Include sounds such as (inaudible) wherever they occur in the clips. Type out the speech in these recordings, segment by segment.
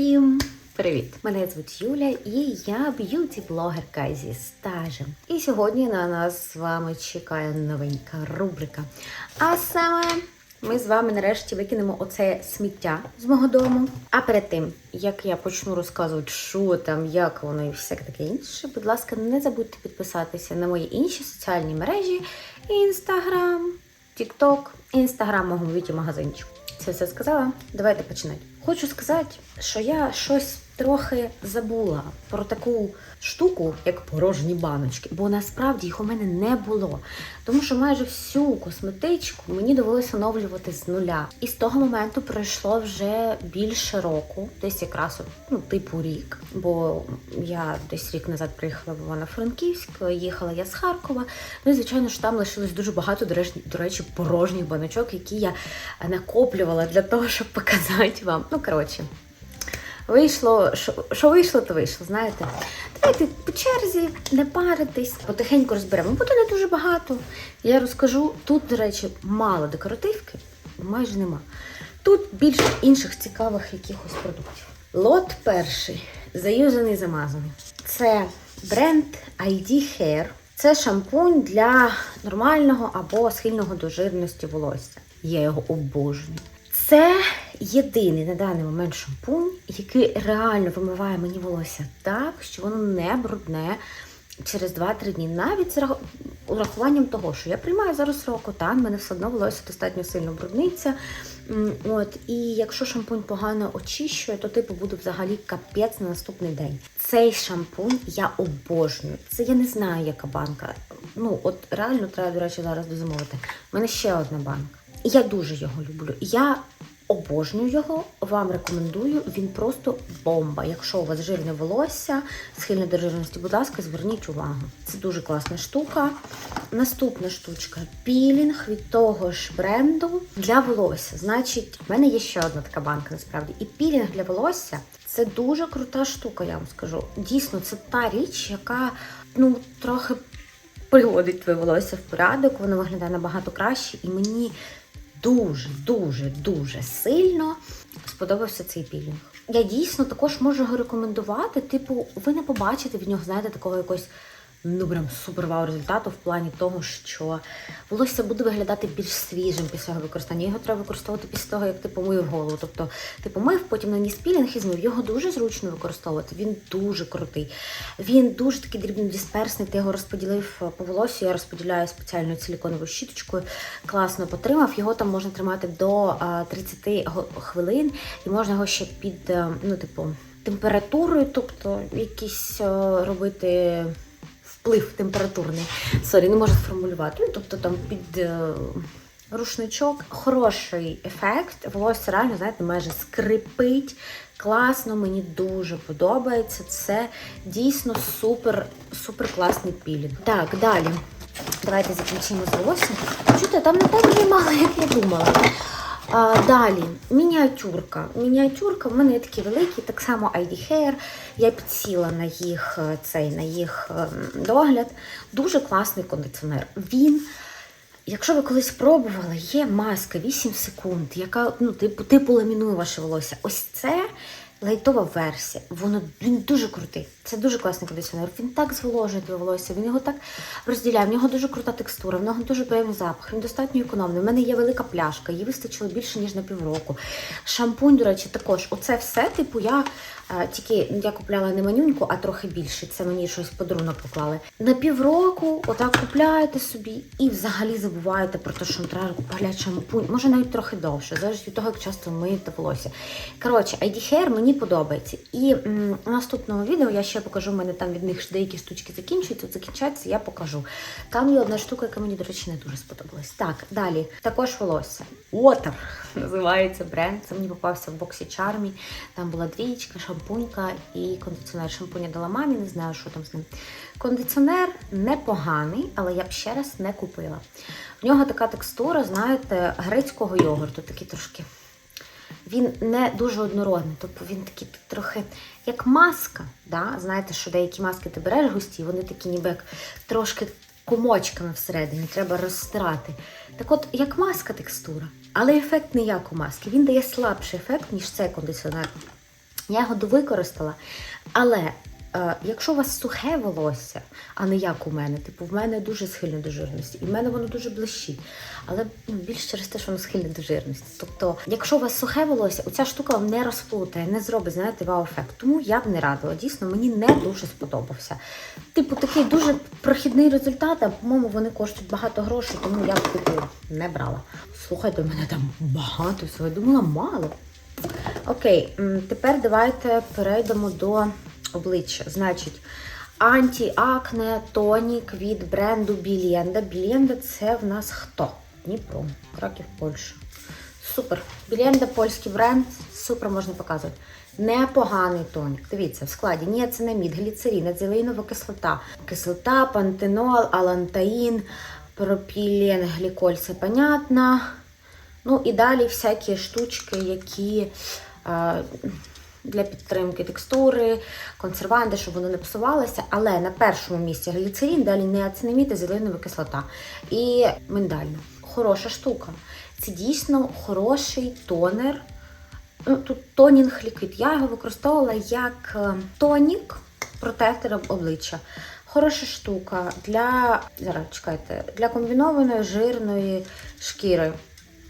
Всім привіт! Мене звуть Юля і я б'юті-блогерка зі стажем. І сьогодні на нас з вами чекає новенька рубрика. А саме ми з вами нарешті викинемо оце сміття з мого дому. А перед тим, як я почну розказувати, що там, як воно і всяке таке інше, будь ласка, не забудьте підписатися на мої інші соціальні мережі: Інстаграм, Тікток, Інстаграм мого б'юті магазинчику. Це все сказала. Давайте починати. Хочу сказати, що я щось трохи забула про таку штуку, як порожні баночки, бо насправді їх у мене не було. Тому що майже всю косметичку мені довелося оновлювати з нуля. І з того моменту пройшло вже більше року, десь якраз ну, типу рік. Бо я десь рік назад приїхала в Івано-Франківськ, їхала я з Харкова. Ну і звичайно ж там лишилось дуже багато, до речі, порожніх баночок, які я накоплювала для того, щоб показати вам. Ну, коротше. Вийшло, що, вийшло, то вийшло, знаєте. Давайте по черзі, не паритись, потихеньку розберемо. Буде не дуже багато. Я розкажу, тут, до речі, мало декоративки, майже нема. Тут більше інших цікавих якихось продуктів. Лот перший, заюзаний, замазаний. Це бренд ID Hair. Це шампунь для нормального або схильного до жирності волосся. Я його обожнюю. Це єдиний на даний момент шампунь, який реально вимиває мені волосся так, що воно не брудне через 2-3 дні. Навіть з урахуванням того, що я приймаю зараз рокотан, в мене все одно волосся достатньо сильно брудниться. От, і якщо шампунь погано очищує, то типу буде взагалі капець на наступний день. Цей шампунь я обожнюю. Це я не знаю, яка банка. Ну, от реально треба, до речі, зараз дозамовити. У мене ще одна банка. Я дуже його люблю. Я обожнюю його, вам рекомендую. Він просто бомба. Якщо у вас жирне волосся, схильне до жирності, будь ласка, зверніть увагу. Це дуже класна штука. Наступна штучка пілінг від того ж бренду для волосся. Значить, в мене є ще одна така банка насправді. І пілінг для волосся це дуже крута штука, я вам скажу. Дійсно, це та річ, яка ну трохи приводить твоє волосся в порядок, воно виглядає набагато краще, і мені дуже, дуже, дуже сильно сподобався цей пілінг. Я дійсно також можу його рекомендувати. Типу, ви не побачите від нього, знаєте, такого якогось ну прям супер вау результату в плані того, що волосся буде виглядати більш свіжим після його використання. Його треба використовувати після того, як ти помив голову. Тобто ти помив, потім наніс пілінг і змив. Його дуже зручно використовувати. Він дуже крутий. Він дуже такий дрібнодисперсний. Ти його розподілив по волосю. Я розподіляю спеціальною силіконовою щіточкою. Класно потримав. Його там можна тримати до 30 хвилин, і можна його ще під е, ну, типу, температурою, тобто якісь е, робити вплив температурний. Сорі, не можу сформулювати. Ну, тобто там під е, рушничок. Хороший ефект. Волосся реально, знаєте, майже скрипить. Класно, мені дуже подобається. Це дійсно супер, супер класний пілінг. Так, далі. Давайте закінчимо з волоссям. Чуєте, там не так мало, як я думала. А, далі, мініатюрка. Мініатюрка в мене такі великі, так само ID Hair. Я підсіла на їх е, цей на їх ем, догляд. Дуже класний кондиціонер. Він, якщо ви колись пробували, є маска 8 секунд, яка ну, типу, типу ламінує ваше волосся. Ось це лайтова версія. Воно він дуже крутий. Це дуже класний кондиціонер. Він так зволожує твоє волосся, він його так розділяє. В нього дуже крута текстура, в нього дуже приємний запах, він достатньо економний. У мене є велика пляшка, її вистачило більше ніж на півроку. Шампунь, до речі, також. Оце все, типу, я е, тільки я купляла не манюньку, а трохи більше. Це мені щось подарунок поклали. На півроку отак купляєте собі і взагалі забуваєте про те, що треба купляти шампунь. Може навіть трохи довше, залежить від того, як часто миєте волосся. Коротше, ID Hair мені подобається. І м, у наступному відео я ще покажу, в мене там від них деякі штучки закінчуються, закінчаться, я покажу. Там є одна штука, яка мені, до речі, не дуже сподобалась. Так, далі. Також волосся. Water називається бренд. Це мені попався в боксі Charmy. Там була двієчка, шампунька і кондиціонер. Шампуня дала мамі, не знаю, що там з ним. Кондиціонер непоганий, але я б ще раз не купила. В нього така текстура, знаєте, грецького йогурту, такий трошки. Він не дуже однородний, тобто він такий трохи як маска. Да? Знаєте, що деякі маски ти береш густі, вони такі ніби як трошки комочками всередині, треба розстирати. Так от, як маска текстура, але ефект не як у маски. Він дає слабший ефект, ніж цей кондиціонер. Я його довикористала. Але якщо у вас сухе волосся, а не як у мене, типу, в мене дуже схильне до жирності, і в мене воно дуже блищить. Але ну, більше через те, що воно схильне до жирності. Тобто, якщо у вас сухе волосся, оця штука вам не розплутає, не зробить, знаєте, вау-ефект. Тому я б не радила. Дійсно, мені не дуже сподобався. Типу, такий дуже прохідний результат, а по-моєму, вони коштують багато грошей, тому я б типу не брала. Слухайте, у мене там багато всього. Я думала, мало. Окей, тепер давайте перейдемо до обличчя. Значить, антиакне тонік від бренду Білєнда. Білєнда це в нас хто? Дніпро, Краків, Польща. Супер. Білєнда польський бренд, супер можна показувати. Непоганий тонік. Дивіться, в складі ніацинамід, гліцерин, ацилеїнова кислота, кислота, пантенол, алантаїн, пропілен, гліколь, це понятно. Ну і далі всякі штучки, які е, для підтримки текстури, консерванти, щоб воно не псувалося. Але на першому місці гліцерин, далі неацинамід і зеленова кислота. І миндальна. Хороша штука. Це дійсно хороший тонер. Ну, тут тонінг ліквід. Я його використовувала як е, тонік протектор обличчя. Хороша штука для зараз чекайте, для комбінованої жирної шкіри.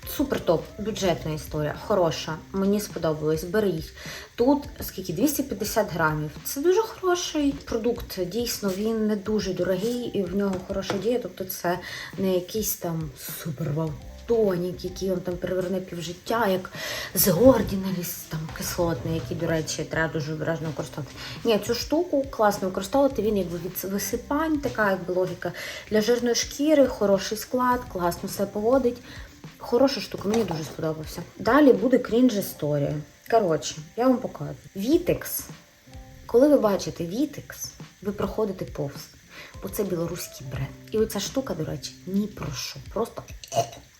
Супер топ, бюджетна історія, хороша. Мені сподобалось. Беріть. Тут скільки 250 грамів. Це дуже хороший продукт. Дійсно, він не дуже дорогий і в нього хороша дія. Тобто, це не якийсь там супер тонік, який вам там переверне півжиття, як з Гордінеліс, там кислотний, який, до речі, треба дуже обережно використовувати. Ні, цю штуку класно використовувати. Він якби від висипань, така якби логіка для жирної шкіри, хороший склад, класно все поводить. Хороша штука, мені дуже сподобався. Далі буде крінж історія. Коротше, я вам покажу. Вітекс. Коли ви бачите Вітекс, ви проходите повз. Бо це білоруський бренд. І оця штука, до речі, ні про що. Просто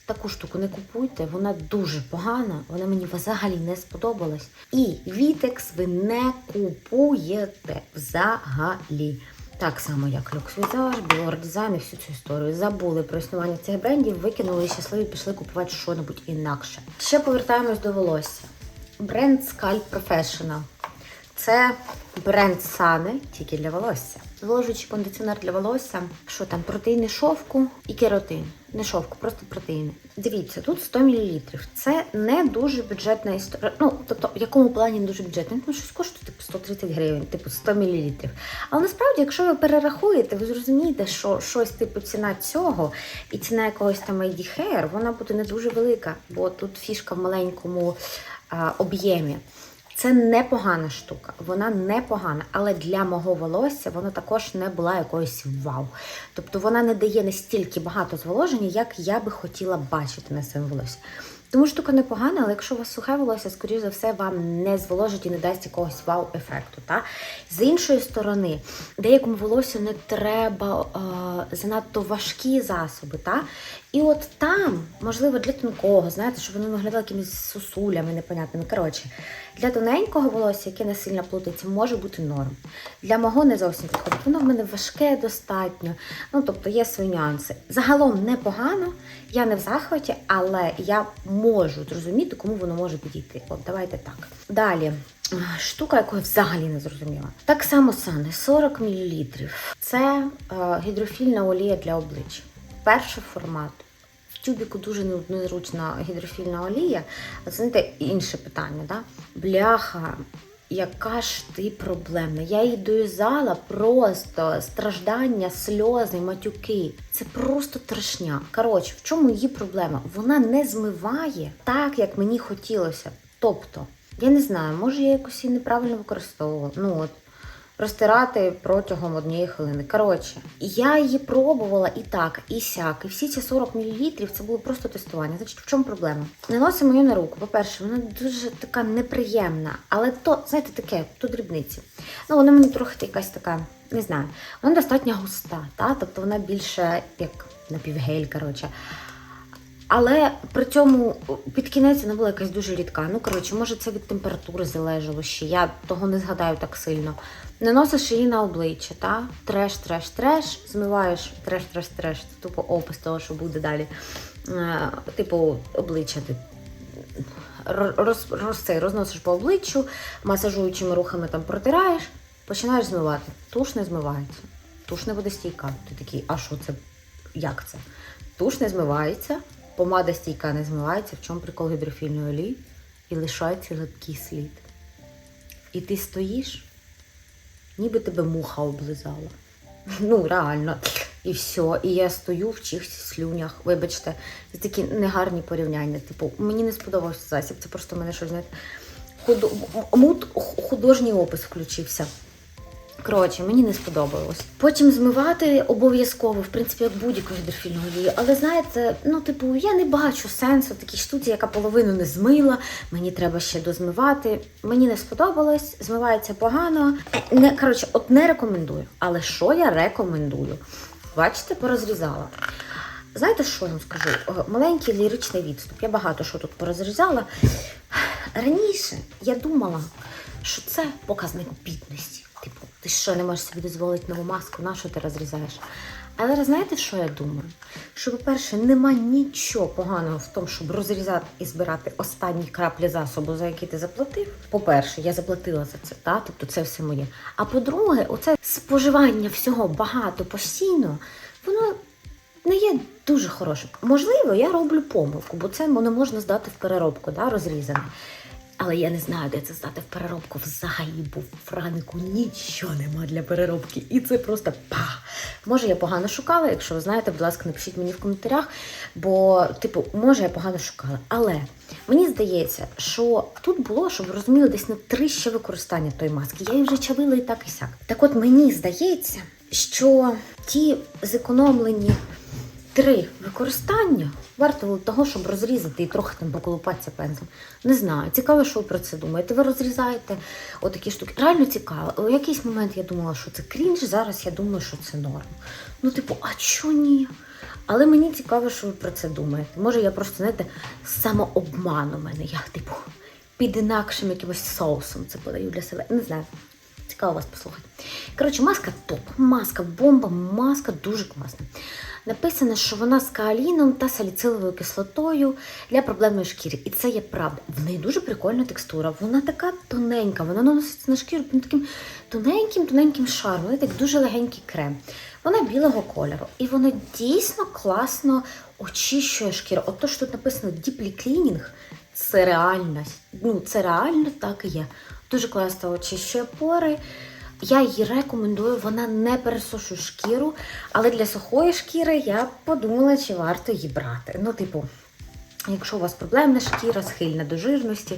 таку штуку не купуйте, вона дуже погана, вона мені взагалі не сподобалась. І Вітекс ви не купуєте взагалі. Так само, як Люкс-Візаж, Білор і всю цю історію. Забули про існування цих брендів, викинули і щасливі, пішли купувати щось інакше. Ще повертаємось до волосся. Бренд Scalp Professional. Це бренд Сани тільки для волосся. Зволожуючий кондиціонер для волосся. Що там? Протеїни шовку і керотин. Не шовку, просто протеїни. Дивіться, тут 100 мл. Це не дуже бюджетна історія. Ну, тобто, в якому плані не дуже бюджетна? Ну, щось коштує типу 130 гривень, типу 100 мл. Але насправді, якщо ви перерахуєте, ви зрозумієте, що щось типу ціна цього і ціна якогось там ID Hair, вона буде не дуже велика, бо тут фішка в маленькому об'ємі. Це непогана штука, вона непогана, але для мого волосся вона також не була якоюсь вау. Тобто вона не дає настільки багато зволоження, як я би хотіла бачити на своєму волосі. Тому штука непогана, але якщо у вас сухе волосся, скоріш за все, вам не зволожить і не дасть якогось вау-ефекту. Та? З іншої сторони, деякому волосю не треба е, занадто важкі засоби. Та? І от там, можливо, для тонкого, знаєте, щоб воно виглядало якимись сусулями непонятними. Коротше, для тоненького волосся, яке не сильно плутається, може бути норм. Для мого не зовсім підходить. Воно в мене важке достатньо. Ну, тобто є свої нюанси. Загалом непогано, я не в захваті, але я можу зрозуміти, кому воно може підійти. От давайте так. Далі. Штука, яку я взагалі не зрозуміла. Так само сане 40 мл. Це е, гідрофільна олія для обличчя. Перший формат. В тюбіку дуже незручна гідрофільна олія. А це знаєте, інше питання, да? Бляха, яка ж ти проблемна? Я її доїзала просто страждання, сльози, матюки. Це просто трешня. Коротше, в чому її проблема? Вона не змиває так, як мені хотілося. Тобто, я не знаю, може я якось її неправильно використовувала. Ну от. Розтирати протягом однієї хвилини. Коротше, я її пробувала і так, і сяк. І всі ці 40 мл це було просто тестування. Значить, в чому проблема? Наносимо її на руку. По-перше, вона дуже така неприємна, але то, знаєте, таке, то дрібниці. Ну, вона мені трохи якась така, не знаю, вона достатньо густа, та? тобто вона більше як напівгель, коротше. Але при цьому під кінець вона була якась дуже рідка. Ну, коротше, може, це від температури залежало ще. Я того не згадаю так сильно. Наносиш її на обличчя, та? треш, треш, треш, змиваєш треш, треш, треш. Це тупо опис того, що буде далі. Е, типу, обличчя ти роз, роз, цей, розносиш по обличчю, масажуючими рухами там протираєш, починаєш змивати. Туш не змивається. Туш не буде стійка. Ти такий, а що це? Як це? Туш не змивається, помада стійка не змивається. В чому прикол гідрофільної олії? І лишається липкий слід. І ти стоїш, ніби тебе муха облизала. Ну, реально. І все. І я стою в чихті слюнях. Вибачте, це такі негарні порівняння. Типу, мені не сподобався засіб, це просто мене щось, знаєте, худо... мут художній опис включився. Коротше, мені не сподобалось. Потім змивати обов'язково, в принципі, як будь-яку гідрофільну олію. Але знаєте, ну, типу, я не бачу сенсу такій штуці, яка половину не змила. Мені треба ще дозмивати. Мені не сподобалось, змивається погано. Е, Не, коротше, от не рекомендую. Але що я рекомендую? Бачите, порозрізала. Знаєте, що я вам скажу? Е, Маленький ліричний відступ. Я багато що тут порозрізала. Раніше я думала, що це показник бідності. Ти що не можеш собі дозволити нову маску, на що ти розрізаєш? Але знаєте, що я думаю? Що, по-перше, нема нічого поганого в тому, щоб розрізати і збирати останні краплі засобу, за які ти заплатив. По-перше, я заплатила за це, та? тобто це все моє. А по-друге, оце споживання всього багато постійно, воно не є дуже хорошим. Можливо, я роблю помилку, бо це не можна здати в переробку, да, розрізане. Але я не знаю, де це здати в переробку. Взагалі, бо в Франку нічого нема для переробки. І це просто па. Може, я погано шукала. Якщо ви знаєте, будь ласка, напишіть мені в коментарях. Бо, типу, може, я погано шукала. Але мені здається, що тут було, щоб ви розуміли, десь на три ще використання тої маски. Я її вже чавила і так і сяк. Так от мені здається, що ті зекономлені три використання варто того, щоб розрізати і трохи там поколупатися пензлем. Не знаю. Цікаво, що ви про це думаєте. Ви розрізаєте отакі штуки. Реально цікаво. У якийсь момент я думала, що це крінж, зараз я думаю, що це норм. Ну, типу, а чого ні? Але мені цікаво, що ви про це думаєте. Може, я просто, знаєте, самообман у мене. Я, типу, під інакшим якимось соусом це подаю для себе. Не знаю. Цікаво вас послухати. Коротше, маска топ. Маска бомба, маска дуже класна. Написано, що вона з каоліном та саліциловою кислотою для проблемної шкіри. І це є правда. В неї дуже прикольна текстура. Вона така тоненька, вона наноситься на шкіру таким тоненьким, тоненьким шаром. Вона так дуже легенький крем. Вона білого кольору. І вона дійсно класно очищує шкіру. От то, що тут написано Deeply Cleaning, це реальність. Ну, це реально так і є. Дуже класно очищує пори. Я її рекомендую, вона не пересушує шкіру, але для сухої шкіри я подумала, чи варто її брати. Ну, типу, якщо у вас проблемна шкіра, схильна до жирності,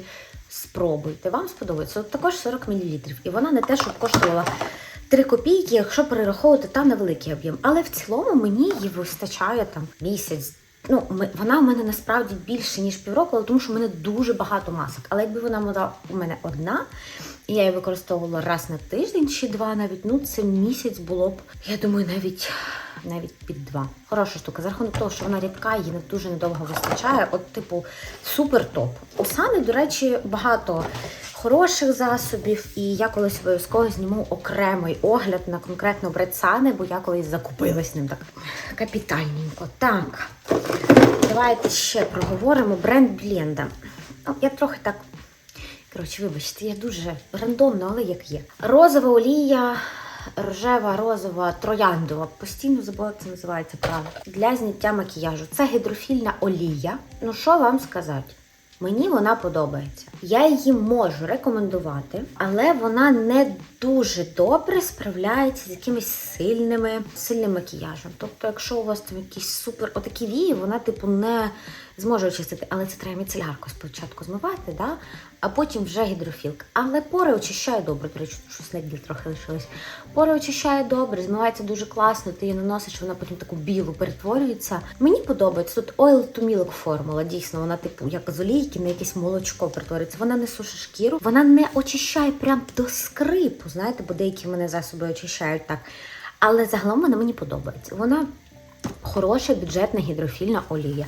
спробуйте. Вам сподобається. Також 40 мл. І вона не те, щоб коштувала 3 копійки, якщо перераховувати там на великий об'єм. Але в цілому мені її вистачає там місяць. Ну, ми- вона у мене насправді більше, ніж півроку, але тому що в мене дуже багато масок. Але якби вона була у мене одна, і я її використовувала раз на тиждень чи два навіть, ну це місяць було б, я думаю, навіть навіть під два. Хороша штука. За рахунок того, що вона рідка, її не дуже недовго вистачає. От, типу, супер топ. У Сани, до речі, багато хороших засобів, і я колись обов'язково зніму окремий огляд на конкретно бренд Сани, бо я колись закупилась ним так капітальненько. Так, давайте ще проговоримо бренд Бленда. Ну, я трохи так Коротше, вибачте, я дуже рандомно, але як є. Розова олія, рожева, розова, трояндова. Постійно забула, як це називається правильно. Для зняття макіяжу. Це гідрофільна олія. Ну що вам сказати? Мені вона подобається. Я її можу рекомендувати, але вона не дуже добре справляється з якимись сильними сильним макіяжем. Тобто, якщо у вас там якісь супер отакі вії, вона типу не зможе очистити, але це треба міцелярку спочатку змивати, да? а потім вже гідрофілка. Але пори очищає добре. До речі, щось неділь трохи лишилось. Пори очищає добре, змивається дуже класно. Ти її наносиш, вона потім таку білу перетворюється. Мені подобається тут oil to milk формула. Дійсно, вона типу як з олійки на якесь молочко перетворюється. Вона не сушить шкіру, вона не очищає прям до скрипу. Знаєте, бо деякі мене засоби очищають так. Але загалом вона мені подобається. Вона хороша бюджетна гідрофільна олія.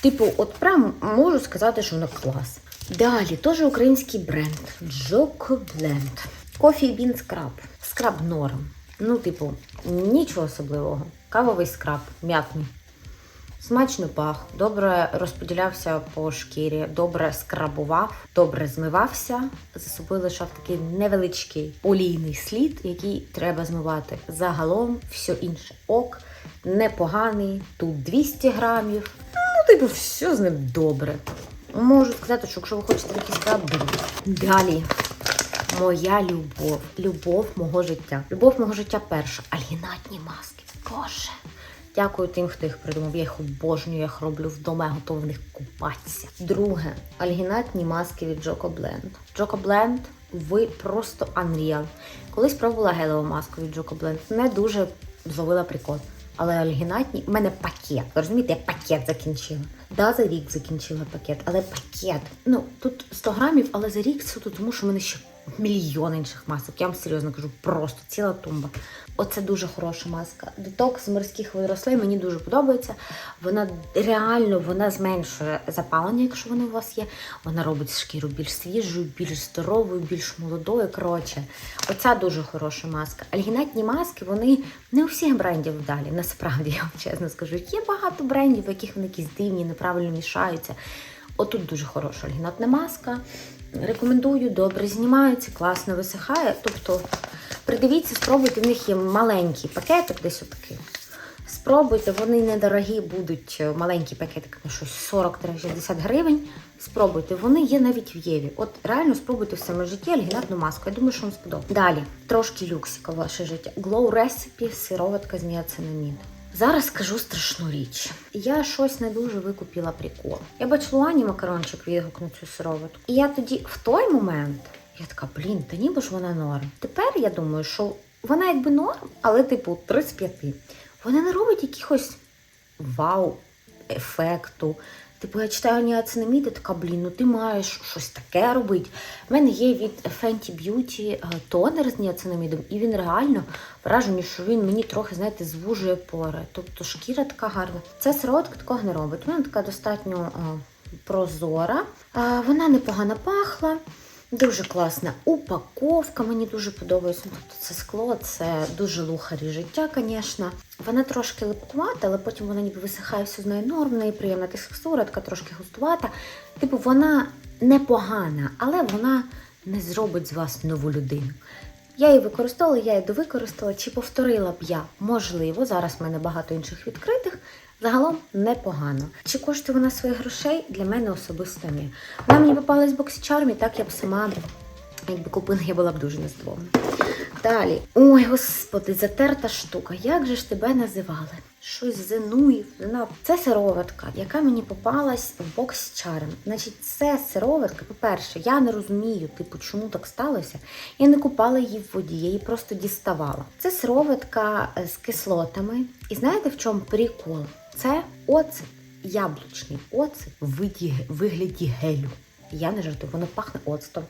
Типу, от прям можу сказати, що вона клас. Далі, теж український бренд Blend. Coffee Bean Scrub. Скраб норм. Ну, типу, нічого особливого. Кавовий скраб, м'ятний. Смачно пах, добре розподілявся по шкірі, добре скрабував, добре змивався. За собою лишав такий невеличкий олійний слід, який треба змивати. Загалом все інше ок, непоганий. Тут 200 грамів. Типу, все з ним добре. Можу сказати, що якщо ви хочете скраб, беріть. Далі. Моя любов, любов мого життя. Любов мого життя перша. Альгінатні маски. Боже. Дякую тим, хто їх придумав. Я їх обожнюю, я їх роблю вдома, я готова в них купатися. Друге, альгінатні маски від Joko Blend. Joko Blend, ви просто unreal. Колись пробувала гелеву маску від Joko Blend. Не дуже зловила прикол. Але альгінатні, в мене пакет. Ви розумієте, я пакет закінчила. Да, за рік закінчила пакет, але пакет. Ну, тут 100 грамів, але за рік суто, тому що в мене ще мільйон інших масок. Я вам серйозно кажу, просто ціла тумба. Оце дуже хороша маска. Детокс морських водорослей мені дуже подобається. Вона реально вона зменшує запалення, якщо вони у вас є. Вона робить шкіру більш свіжою, більш здоровою, більш молодою. Коротше, оця дуже хороша маска. Альгінатні маски, вони не у всіх брендів вдалі. Насправді, (laughs) я вам чесно скажу. Є багато брендів, в яких вони якісь дивні, неправильно мішаються. Отут дуже хороша альгінатна маска. Рекомендую, добре знімається, класно висихає. Тобто, придивіться, спробуйте, в них є маленький пакетик, десь отакий. Спробуйте, вони недорогі будуть е, маленькі пакетики, на щось 40-60 гривень. Спробуйте, вони є навіть в Єві. От реально спробуйте в своєму житті альгінатну маску. Я думаю, що вам сподобається. Далі, трошки люксика ваше життя. Glow Recipe, сироватка з ніацинамід. Зараз скажу страшну річ. Я щось не дуже викупила прикол. Я бачила Ані макарончик відгукнув цю сироватку. І я тоді в той момент я така, блін, та ніби ж вона норм. Тепер я думаю, що вона якби норм, але типу 35. Вона не робить якихось вау ефекту. Типу, я читаю ніацинамід і така, блін, ну ти маєш щось таке робити. У мене є від Fenty Beauty е, тонер з ніацинамідом, і він реально вражений, що він мені трохи, знаєте, звужує пори. Тобто шкіра така гарна. Ця сироватка такого не робить. Вона така достатньо е, прозора. Е, вона непогано пахла. Дуже класна упаковка, мені дуже подобається. Тобто це скло, це дуже лухарі життя, звісно. Вона трошки липкувата, але потім вона ніби висихає все з нею норм, неї приємна текстура, така трошки густувата. Типу, вона непогана, але вона не зробить з вас нову людину. Я її використовувала, я її довикористала. Чи повторила б я? Можливо, зараз в мене багато інших відкритих. Загалом непогано. Чи коштує вона своїх грошей? Для мене особисто ні. Вона мені попалась в боксічармі, так я б сама, якби купила, я була б дуже незадоволена. Далі. Ой, господи, затерта штука. Як же ж тебе називали? Щось зенуїв. Це сироватка, яка мені попалась в бокс чарм. Значить, це сироватка, по-перше, я не розумію, типу, чому так сталося. Я не купала її в воді, я її просто діставала. Це сироватка е, з кислотами. І знаєте, в чому прикол? Це оцет, яблучний оцет в вигляді гелю. Я не жартую, воно пахне оцтом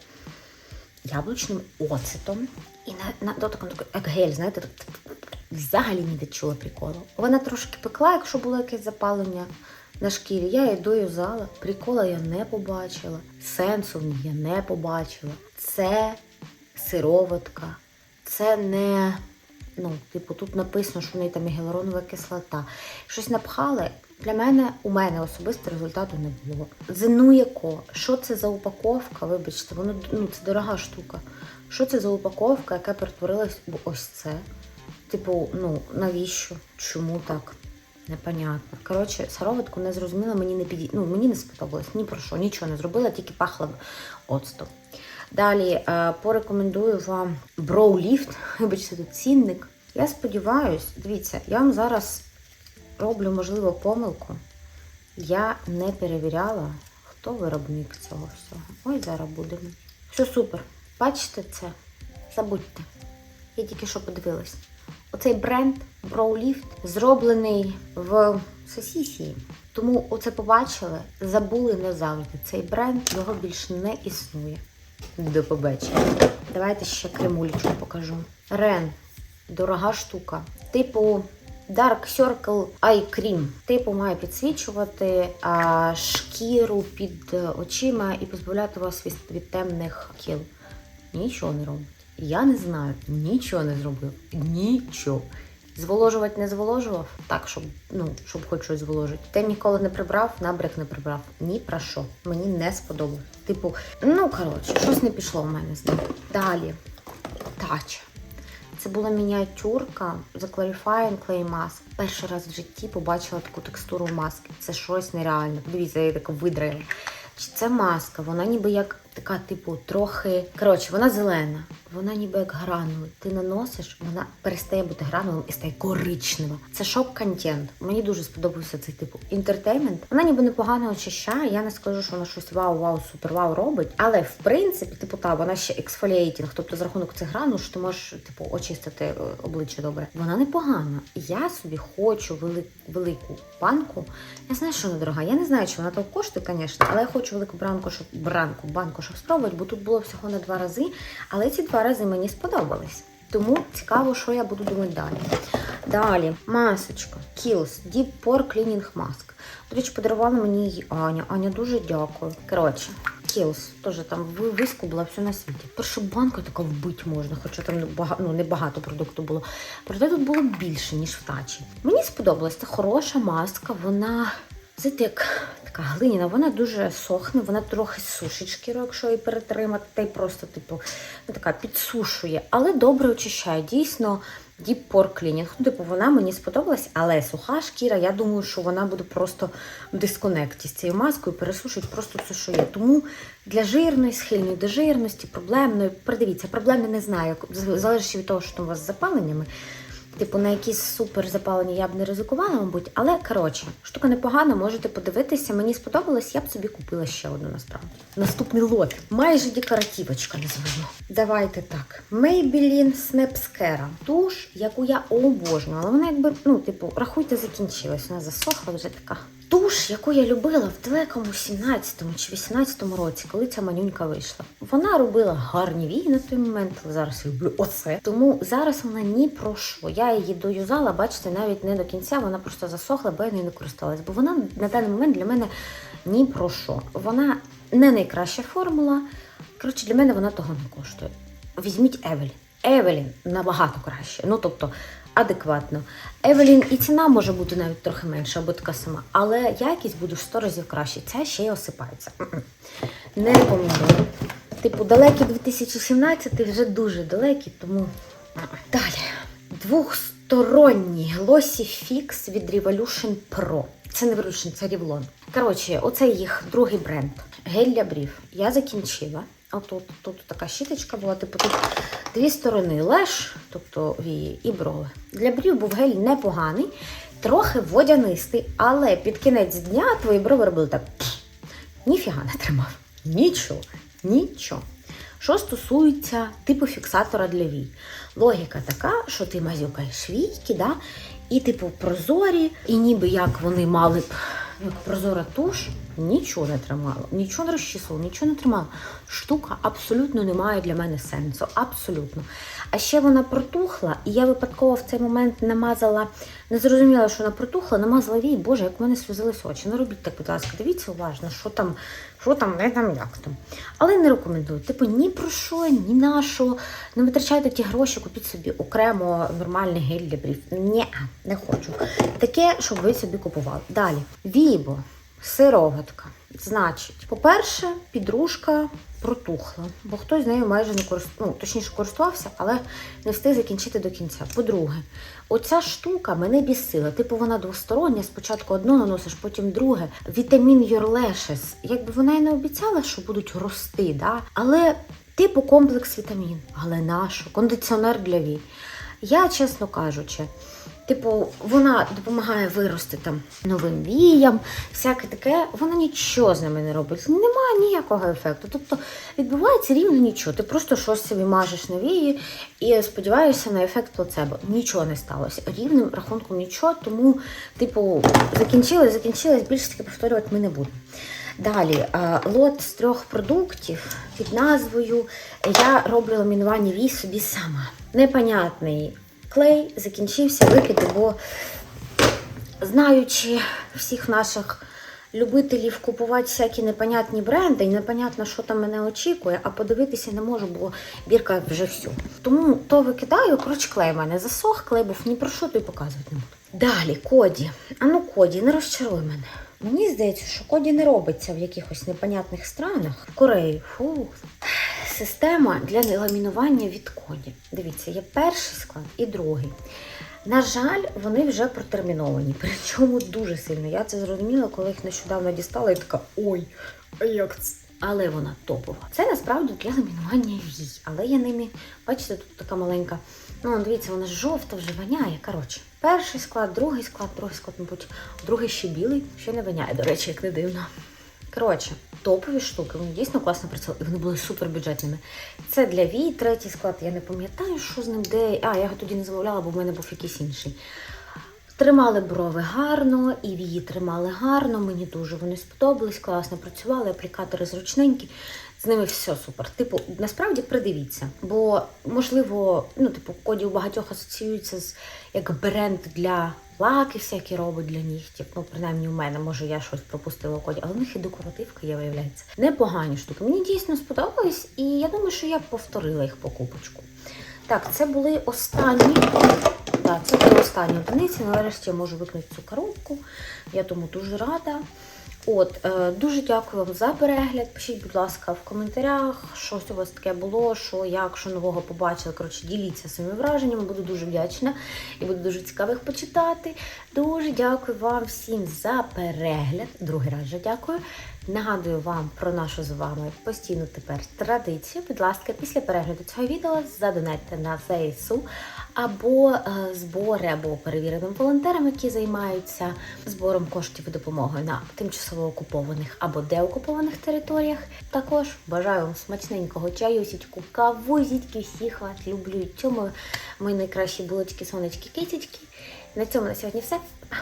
яблучним оцетом і на, на дотиком такий, як гель, знаєте, взагалі не відчула приколу. Вона трошки пекла, якщо було якесь запалення на шкірі. Я її доюзала, прикола я не побачила, сенсу в ній я не побачила. Це сироватка, це не. Ну, типу, тут написано, що в неї там є гіалуронова кислота. Щось напхали. Для мене, у мене особисто результату не було. Зенуяко, що це за упаковка? Вибачте, воно ну, це дорога штука. Що це за упаковка, яка перетворилась в ось це? Типу, ну навіщо? Чому так? Непонятно. Коротше, сироватку не зрозуміла, мені не піді... ну, мені не сподобалось ні про що, нічого не зробила, тільки пахла оцтом. Далі е, порекомендую вам Brow Lift. Вибачте, тут цінник. Я сподіваюсь, дивіться, я вам зараз роблю, можливо, помилку. Я не перевіряла, хто виробник цього всього. Ой, зараз будемо. Все супер. Бачите це? Забудьте. Я тільки що подивилась. Оцей бренд Browlift зроблений в Сосісії. Тому оце побачили, забули назавжди. Цей бренд його більше не існує. До побачення. Давайте ще кремулечку покажу. Рен. Дорога штука. Типу Dark Circle Eye Cream. Типу має підсвічувати а, шкіру під е, очима і позбавляти вас від, від темних кіл. Нічого не робить. Я не знаю, нічого не зробив. Нічого. Зволожувати не зволожував, так, щоб, ну, щоб хоч щось зволожити. Те ніколи не прибрав, набряк не прибрав. Ні про що. Мені не сподобалось. Типу, ну коротше, щось не пішло в мене з ним. Далі. Тач. Це була мініатюрка The Clarifying Clay Mask. Перший раз в житті побачила таку текстуру маски. Це щось нереальне. Подивіться, я її так видраїла. Чи це маска? Вона ніби як така, типу, трохи. Коротше, вона зелена. Вона ніби як гранули. Ти наносиш, вона перестає бути гранулом і стає коричнева. Це шок-контент. Мені дуже сподобався цей типу інтертеймент. Вона ніби непогано очищає. Я не скажу, що вона щось вау-вау, супер-вау робить. Але в принципі, типу, та вона ще ексфоліейтінг, тобто за рахунок цих гранул, що ти можеш типу очистити е, обличчя добре. Вона непогана. Я собі хочу вели- велику банку. Я знаю, що вона дорога. Я не знаю, чи вона того коштує, звісно, але я хочу велику бранку, щоб бранку, банку, щоб спробувати, бо тут було всього на два рази. Але ці два рази мені сподобались. Тому цікаво, що я буду думати далі. Далі, масочка. Kiehl's Deep Pore Cleaning Mask. До речі, подарувала мені її Аня. Аня, дуже дякую. Коротше, Kiehl's, теж там ви- вискубла все на світі. Першу банку така вбить можна, хоча там ну, не багато продукту було. Проте тут було більше, ніж в. Мені сподобалась це хороша маска. Вона, знаєте, як така глиняна, вона дуже сохне, вона трохи сушить шкіру, якщо її перетримати, та й просто, типу, ну, така підсушує, але добре очищає. Дійсно, Deep Pore Cleaning. Ну, типу, вона мені сподобалась, але суха шкіра, я думаю, що вона буде просто в дисконекті з цією маскою, пересушить просто все, що є. Тому для жирної, схильної до жирності, проблемної, придивіться, проблеми не знаю, залежить від того, що там у вас з запаленнями. Типу, на якісь супер запалені я б не ризикувала, мабуть. Але коротше, штука непогана, можете подивитися. Мені сподобалось, я б собі купила ще одну насправді. Наступний лот. Майже декоративочка називаємо. Давайте так. Maybelline Snapscara. Туш, яку я обожнюю, але вона якби, ну, типу, рахуйте, закінчилась. Вона засохла вже така. Туш, яку я любила в далекому 17-му чи 18-му році, коли ця манюнька вийшла. Вона робила гарні вії на той момент, але зараз я люблю оце. Тому зараз вона ні про що. Я її доюзала, бачите, навіть не до кінця, вона просто засохла, бо я нею не користувалась. Бо вона на даний момент для мене ні про що. Вона не найкраща формула. Коротше, для мене вона того не коштує. Візьміть Евелін. Евелін набагато краще. Ну, тобто, адекватно. Евелін і ціна може бути навіть трохи менша або така сама, але якість буде в 100 разів краще. Ця ще й осипається. Не рекомендую. Типу, далекий 2017 вже дуже далекий, тому далі. Двохсторонній Glossy Fix від Revolution Pro. Це не Revolution, це Revlon. Коротше, оце їх другий бренд. Гель для брів. Я закінчила. Отут тут така щіточка була, типу тут дві сторони леш, тобто вії, і брови. Для брів був гель непоганий, трохи водянистий, але під кінець дня твої брови робили так. Ніфіга не тримав. Нічого, нічого. Що стосується типу фіксатора для вій, логіка така, що ти мазюкаєш війки, да? і типу прозорі, і ніби як вони мали б як прозора туш, нічого не тримало, нічого не розчісувало, нічого не тримало. Штука абсолютно не має для мене сенсу. Абсолютно. А ще вона протухла, і я випадково в цей момент намазала, не зрозуміла, що вона протухла, намазала вій, боже, як в мене сльозились очі. Не робіть так, будь ласка, дивіться уважно, що там, що там, не там, як там. Але не рекомендую. Типу, ні про що, ні на що. Не витрачайте ті гроші, купіть собі окремо нормальний гель для брів. Ні, не хочу. Таке, щоб ви собі купували. Далі. Вібо, сироватка. Значить, по-перше, підружка протухла, бо хтось з нею майже не користувався, ну, точніше користувався, але не встиг закінчити до кінця. По-друге, оця штука мене бісила. Типу вона двостороння, спочатку одну наносиш, потім друге. Вітамін Lashes. Якби вона і не обіцяла, що будуть рости, да? але типу комплекс вітамін. Але нащо? Кондиціонер для вій. Я, чесно кажучи, Типу, вона допомагає вирости там новим віям, всяке таке, вона нічого з ними не робить. Немає ніякого ефекту. Тобто відбувається рівно нічого. Ти просто щось собі мажеш на вії і сподіваєшся на ефект плацебо. Нічого не сталося. Рівним рахунком нічого, тому, типу, закінчилось, закінчилось, більше таки повторювати ми не будемо. Далі, лот з трьох продуктів під назвою Я роблю ламінування вій собі сама. Непонятний клей закінчився викиди, бо знаючи всіх наших любителів купувати всякі непонятні бренди, і непонятно, що там мене очікує, а подивитися не можу, бо бірка вже всю. Тому то викидаю, коротше, клей в мене засох, клей був ні про що, то й показувати не буду. Далі, коді. А ну, коді, не розчаруй мене. Мені здається, що коді не робиться в якихось непонятних странах. Кореї, фу. Система для ламінування від коді. Дивіться, є перший склад і другий. На жаль, вони вже протерміновані, причому дуже сильно. Я це зрозуміла, коли їх нещодавно дістала, і така ой, а як це? Але вона топова. Це насправді для ламінування вій. Але я ними, бачите, тут така маленька. Ну, дивіться, вона жовта вже воняє. Коротше, перший склад, другий склад, другий склад, мабуть, другий ще білий, ще не воняє, до речі, як не дивно. Коротше, топові штуки, вони дійсно класно працювали, і вони були супер бюджетними. Це для Вій, третій склад, я не пам'ятаю, що з ним де. А, я його тоді не замовляла, бо в мене був якийсь інший. Тримали брови гарно, і вії тримали гарно. Мені дуже вони сподобались, класно працювали, аплікатори зручненькі. З ними все супер. Типу, насправді придивіться, бо можливо, ну, типу, коді у багатьох асоціюється з як бренд для лаки, всякі робить для нігтів. Ну, принаймні у мене, може, я щось пропустила коді, але в них і декоративка є, виявляється. Непогані штуки. Мені дійсно сподобались, і я думаю, що я повторила їх покупочку. Так, це були останні. Так, це були останні одиниці. Нарешті я можу викнути цю коробку. Я тому дуже рада. От, е, дуже дякую вам за перегляд. Пишіть, будь ласка, в коментарях, щось у вас таке було, що як, що нового побачили. Коротше, діліться своїми враженнями, буду дуже вдячна і буду дуже цікаво їх почитати. Дуже дякую вам всім за перегляд. Другий раз вже дякую. Нагадую вам про нашу з вами постійну тепер традицію. Будь ласка, після перегляду цього відео задонайте на ЗСУ або е, збори, або перевіреним волонтерам, які займаються збором коштів і допомогою на тимчасово окупованих або деокупованих територіях. Також бажаю вам смачненького чаюсічку, кавузітьки, всіх вас люблю. Цьому мої найкращі булочки, сонечки, кисечки. На цьому на сьогодні все.